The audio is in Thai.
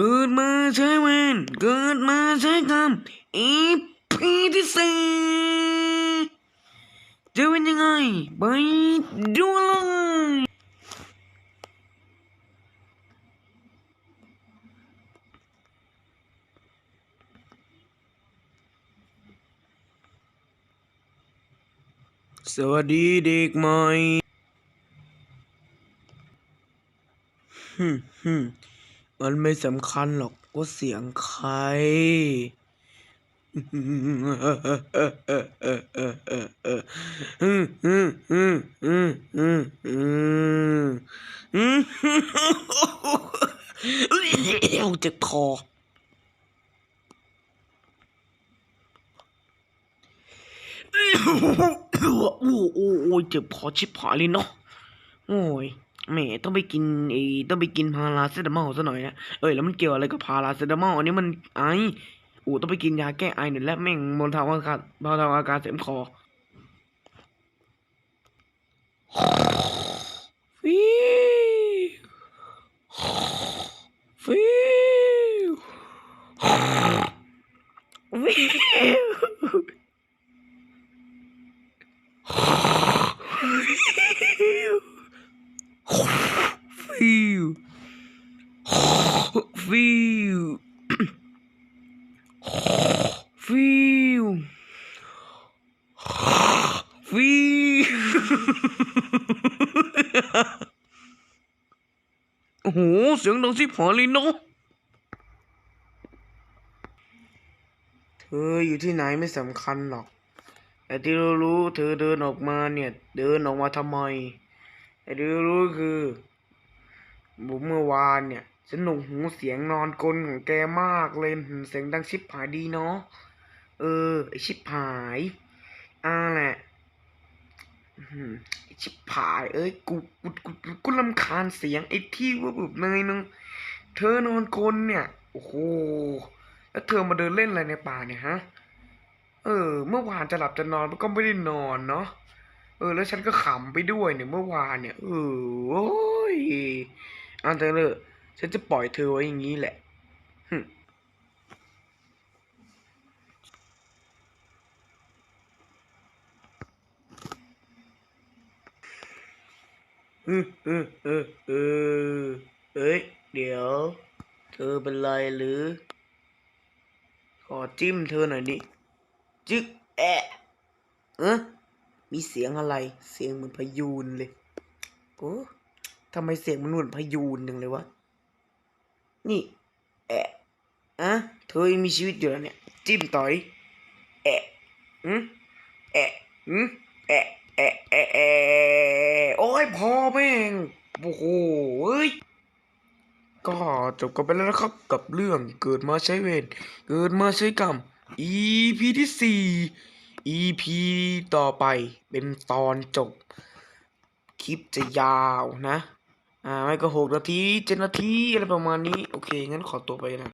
เกิดมาใช้เวรเกิดมาใช้กรรมอีพีที่สี่จะเป็นยังไง ไปดูเลยสวัสดีเด็กใหม่ฮึมฮึ มันไม่สำคัญหรอกว่าเสียงใครอืมอืมอืมอืมอืมอืมอืมเจ็บคอโอ้โอ้โอ้ยเจ็บคอชิบหายเลยเนาะโอ้ย แหมต้องไปกินไอ้ต้องไปกินพาราเซตามอลซะหน่อยนะเอ้ยแล้วมันเกี่ยวอะไรกับพาราเซตามอลอันนี้มันไออ้ต้องไปกินยาแก้ไอหน่อยแล้วแม่งบนทางอากาศบนทางอากาศเสียมคอฟิวฟิวฟิวฟิ ฟิวฟิวฟิวโอ้โห เสียงดังสิบหายเลยเนาะเธออยู่ที่ไหนไม่สำคัญหรอก แต่ที่เรารู้เธอเดินออกมาเนี่ย เดินออกมาทำไม แต่ที่เรารู้คือผมเมื่อวานเนี่ย ฉันหนวกหูเสียงนอนกลนของแกมากเลยเสียงดังชิบหายดีเนาะเออไอชิบหายอ่าแหละไอชิบหายเอ้ยกูกูกูกูกูรำคาญเสียงไอ้ที่ว่าแบบเนยนึงเธอนอนกลนเนี่ยโอ้โหแล้วเธอมาเดินเล่นอะไรในป่าเนี่ยฮะเออ เมื่อวานจะหลับจะนอนมันก็ไม่ได้นอนเนาะเออ แล้วฉันก็ขำไปด้วยเนี่ยเมื่อวานเนี่ยเออโอ้ยอันเธอเลย ฉันจะปล่อยเธอไว้อย่างนี้แหละหึอือเออเออเออเอ้ย เดี๋ยว เธอเป็นไรหรือ ขอจิ้มเธอหน่อยดิ จึ๊กแอะเอะมีเสียงอะไร เสียงเหมือนพายูนเลย โอ้ทำไมเสียงมันเหมือนพายูนจังเลยวะ นี่แอะอะเธอมีชีวิตอยู่แล้วเนี่ย จิ้มต่อยแอะอืมแอะอืมแอะแอะแอะแอะโอ้ยพอแม่งโอ้โหเอ้ยก็จบกันไปแล้วนะครับกับเรื่องเกิดมาใช้เวรเกิดมาใช้กรรม EP ที่สี่ EP ต่อไปเป็นตอนจบ คลิปจะยาวนะ อ่าไม่ก็หกนาทีเจ็ดนาทีอะไรประมาณนี้ โอเค งั้นขอตัวไปนะ